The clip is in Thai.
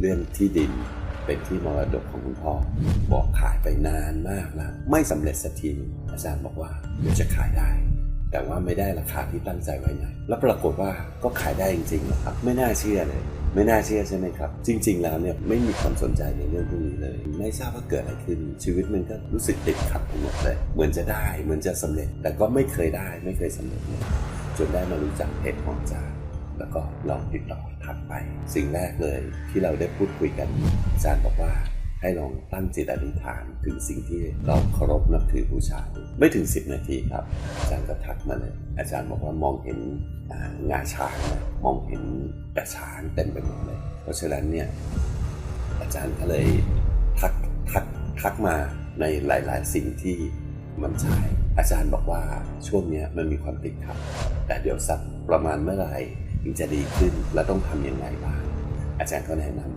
เรื่องที่ดินเป็นที่มรดกของคุณพ่อ บอกขายไปนานมากแล้ว ไม่สำเร็จสักทีอาจารย์บอกว่าเดี๋ยวจะขายได้ แต่ว่าไม่ได้ราคาที่ตั้งใจไว้นะแล้วปรากฏว่าก็ขายได้จริงๆนะครับ ไม่น่าเชื่อเลยไม่น่าเชื่อใช่ไหมครับ จริง ๆ แล้วเนี่ยไม่มีความสนใจในเรื่องพวกนี้เลย ไม่ทราบว่าเกิดอะไรขึ้น ชีวิตมันก็รู้สึกติดขัดไปหมดเลย เหมือนจะได้เหมือนจะสำเร็จ แต่ก็ไม่เคยได้ไม่เคยสำเร็จเลยจนได้มารู้จักเพจของอาจารย์ แล้วก็ลองติดต่อทักไป สิ่งแรกเลยที่เราได้พูดคุยกันอาจารย์บอกว่าให้ลองตั้งจิตอธิษฐานถึงสิ่งที่เราเคารพนับถือบูชาไม่ถึง 10 นาทีครับ อาจารย์ก็ทักมาเลย อาจารย์บอกว่ามองเห็นอ่างาช้างนะมองเห็นกระช้างเต็มไปหมดเลย เพราะฉะนั้นเนี่ยอาจารย์ก็เลยทักทักทักมาในหลาย ๆ สิ่งที่มันใช่อาจารย์บอกว่าช่วงนี้มันมีความติดขัดแต่เดี๋ยวสักประมาณเมื่อไหร่ ถึงจะดีขึ้นและต้องทำยังไงบ้างอาจารย์ก็แนะนำ